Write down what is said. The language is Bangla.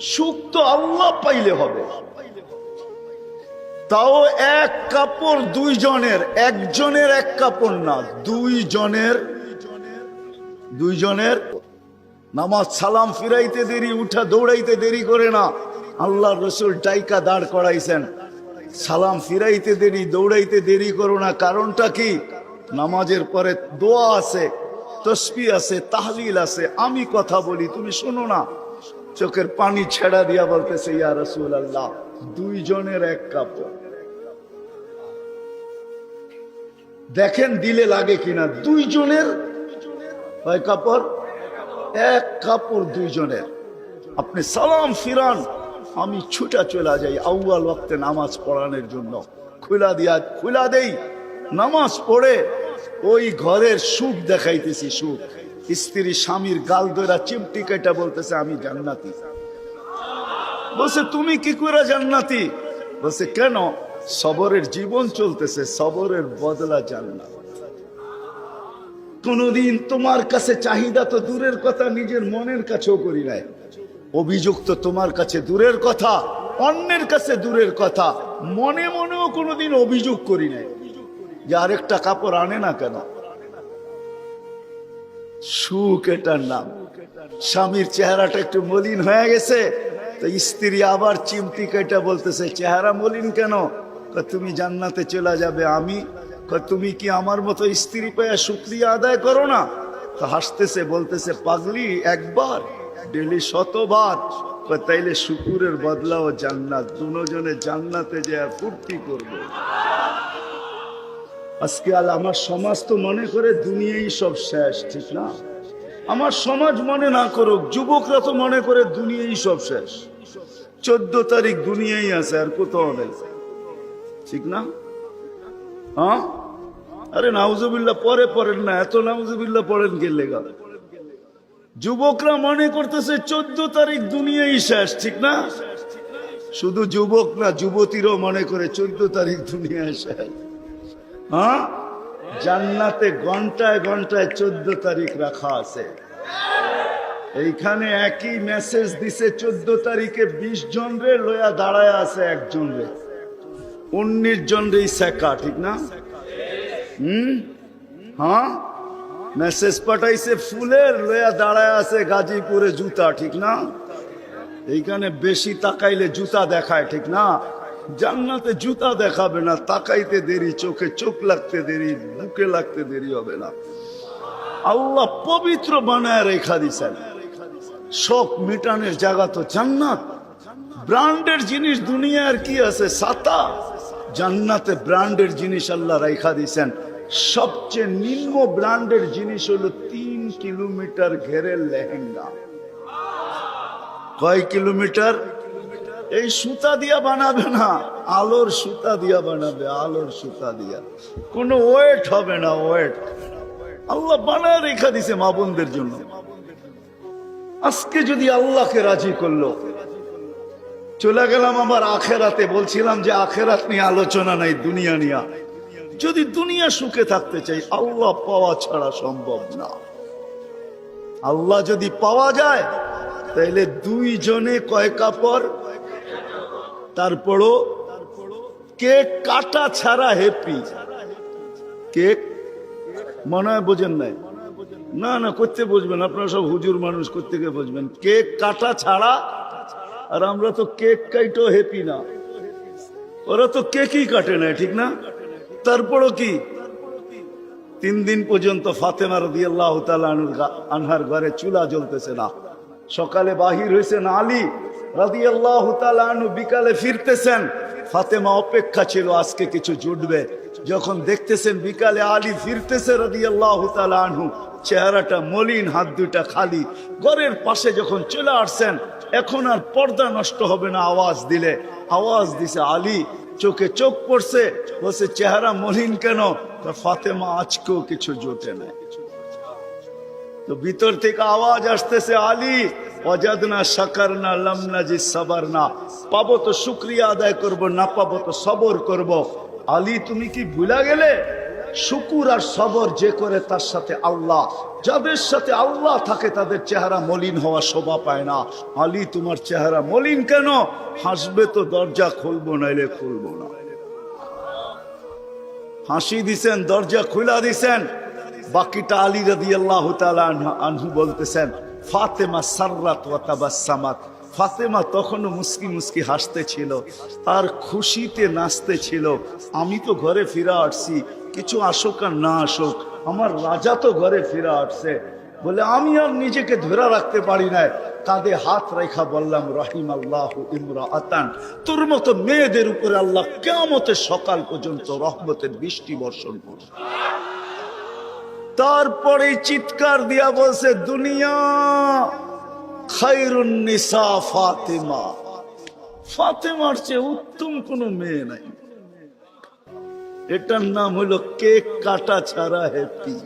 সুখ তো আল্লাহ পাইলে হবে। তাও এক কাপড় দুইজনের, একজনের এক কাপড় না, দুইজনের দুইজনের নামাজ সালাম ফিরাইতে দেরি, উঠা দৌড়াইতে দেরি করে না। আল্লাহ রসুল টাইকা দাঁড় করাইছেন। সালাম ফিরাইতে দেরি, দৌড়াইতে দেরি করো না। কারণটা কি? নামাজের পরে দোয়া আছে, তসবি আছে, তাহলিল আছে। আমি কথা বলি, তুমি শোনো না। চোখের পানি ছেড়া দিয়া বলতেছে, ইয়া রসুল আল্লাহ দুইজনের এক কাপড় দেখেন দিলে লাগে কিনা দুইজনের কাপড়? এক কাপড় দুইজনের আপনি সালাম ফিরান, আমি ছুটা চলে যাই আউয়াল ওয়াক্তে নামাজ পড়ানোর জন্য। খুলা দিয়া, খুলা দেই, নামাজ পড়ে, ওই ঘরের সুখ দেখাইতেছি সুখ। স্ত্রী স্বামীর গাল ধরা চিমটি কেটা বলতেছে, আমি জান্নাতি। বলছে, তুমি কি করে জান্নাতি? বলছে, কেন? সবরের জীবন চলতেছে, সবরের বদলা জান্নাত। কোনদিন তোমার কাছে চাহিদা তো দূরের কথা, নিজের মনের কাছেও করি নাই। অভিযোগ তো তোমার কাছে দূরের কথা, অন্যের কাছে দূরের কথা, মনে মনেও কোনোদিন অভিযোগ করি নাই। যে আরেকটা কাপড় আনে না কেন? সুখ এটার নাম। স্বামীর চেহারাটা একটু মলিন হয়ে গেছে, তো স্ত্রী আবার চিমটি কেটে বলতেছে, চেহারা মলিন কেন? তুমি জান্নাতে চলে যাবে আমি। তুমি কি আমার মতো স্ত্রী পেয়ে শুক্রিয়া আদায় করো না? তো হাসতেছে, বলতেছে, পাগলি, একবার, ডেলি শতবার। তাইলে শুকুরের বদলাও জান্নাত, দুজনে জান্নাতে যে ফুর্তি করব। আজকে আল আমার সমাজ তো মনে করে দুনিয়াই সব শেষ, ঠিক না? আমার সমাজ মনে না করুক, যুবকরা তো মনে করে দুনিয়াই সব শেষ। চোদ্দ তারিখ দুনিয়াই আছে, আর কোথাও নেই। ঠিক না? হ্যাঁ? আরে নাউজুবিল্লাহ, পরে পড়েন না, এত নাউজুবিল্লাহ পড়েন কে লেগা? যুবকরা মনে করতেছে চোদ্দ তারিখ দুনিয়াই শেষ, ঠিক না? শুধু যুবক না, যুবতীরও মনে করে চোদ্দ তারিখ দুনিয়ায় শেষ। হ্যাঁ? জান্নাতে ঘন্টায় ঘন্টায় চোদ্দ তারিখ রাখা আছে। এইখানে একই মেসেজ দিছে, চোদ্দ তারিখে বিশ জন রে লয়া দাঁড়ায় আছে একজন রে। উনিশ জন রে সেকা ঠিক না? হুম? হ্যাঁ? মেসেজ পাঠাইছে ফুলের, লয়া দাঁড়ায় আছে গাজীপুরে জুতা, ঠিক না? এইখানে বেশি তাকাইলে জুতা দেখায়, ঠিক না? জান্নাতে জুতা দেখাবে না, তাকাইতে দেরি, চোখে চোখ লাগতে দেরি, বুকে লাগতে দেরি হবে না। আল্লাহ পবিত্র বানায় রেখা দিছেন। শোক মিটানের জায়গা তো জান্নাত। ব্র্যান্ডের জিনিস দুনিয়ার কি আছে? সাতা জান্নাতে ব্র্যান্ডের জিনিস আল্লাহ রেখা দিছেন। সবচেয়ে নিম্ন ব্র্যান্ডের জিনিস হলো তিন কিলোমিটার ঘেরের লেহেঙ্গা। কয় কিলোমিটার? এই সুতা দিয়া বানাবে না, আলোর সুতা দিয়া বানাবে, আলোর সুতা দিয়া। কোনো ওয়েট হবে না, ওয়েট। আল্লাহ বানায় রেখা দিছে মা বোনদের জন্য। আজকে যদি আল্লাহকে রাজি করল, চলে গেলাম আমার আখেরাতে, বলছিলাম যে আখেরাত নিয়ে আলোচনা নাই, দুনিয়া নিয়া। যদি দুনিয়া সুখে থাকতে চাই, আল্লাহ পাওয়া ছাড়া সম্ভব না। আল্লাহ যদি পাওয়া যায়, তাইলে দুইজনে কয় কাপড় তারপরও কেক কাটা ছাড়া হ্যাপি কেক মনে হয় বোঝেন নাই। না না, করতে বুঝবেন আপনারা সব হুজুর মানুষ, করতে গিয়ে বুঝবেন কেক কাটা ছাড়া? আর আমরা তো কেক কাইটো হ্যাপি না। ওরা তো কেকই কাটে না, ঠিক না? তারপরও কি? তিন দিন পর্যন্ত ফাতেমা রদি আল্লাহ আনহার ঘরে চুলা জ্বলতেছে না। সকালে বাহির হয়েছেন আলী। রাদি আল্লাহ আনু বিকালে ফিরতেছেন। ফাতেমা অপেক্ষা ছিল, আজকে কিছু জুটবে। যখন দেখতেছেন বিকালে আলী ফিরতেছে রাদি আল্লাহ আনহু, চেহারাটা মলিন, হাত দুইটা খালি। ঘরের পাশে যখন চলে আসছেন, এখন আর পর্দা নষ্ট হবে না, আওয়াজ দিলে। আওয়াজ দিছে, আলী, চোখে চোখ পড়ছে? বলছে, চেহারা মলিন কেন? তা ফাতেমা আজকেও কিছু জোটে নাই। তো ভিতর থেকে আওয়াজ আসতেছে, আলী অজাদ না সাকার না লামনা জি সাবার না পাবো তো শুক্রিয়া আদায় করব, না পাবো তো সবর করব। আলী, তুমি কি ভুলা গেলে? শুকুর আর সবর যে করে তার সাথে আল্লাহ। যাদের সাথে আল্লাহ থাকে, তাদের চেহারা মলিন হওয়া শোভা পায় না। আলী, তোমার চেহারা মলিন কেন? হাসবে তো দরজা খুলবো, নাইলে খুলবো না। হাসি দিছেন, দরজা খুলা দিছেন। বাকিটা আলী রাদি আল্লাহ আনহু বলতেছেন ফাতেমা সাররাত ওয়া তাবাসসামাত ফাতেমা তখনও মুস্কি মুস্কি হাসতে ছিল আর খুশিতে নাচতে ছিল আমি তো ঘরে ফিরা আসছি, কিছু আসুক আর না আসুক, আমার রাজা তো ঘরে ফিরা আসছে। বলে, আমি আর নিজেকে ধরে রাখতে পারি না কাঁধে হাত রেখা বললাম রাহিম আল্লাহ ইমরা আতান তোর মতো মেয়েদের উপরে আল্লাহ কেমতের সকাল পর্যন্ত রহমতের বৃষ্টি বর্ষণ করবে। তারপরে চিৎকার দিয়া বলছে, দুনিয়া খাইরুন নিসা ফাতেমা। ফাতেমার চেয়ে উত্তম কোনো মেয়ে নাই। এটার নাম হলো কেক কাটা ছাড়া হ্যাপি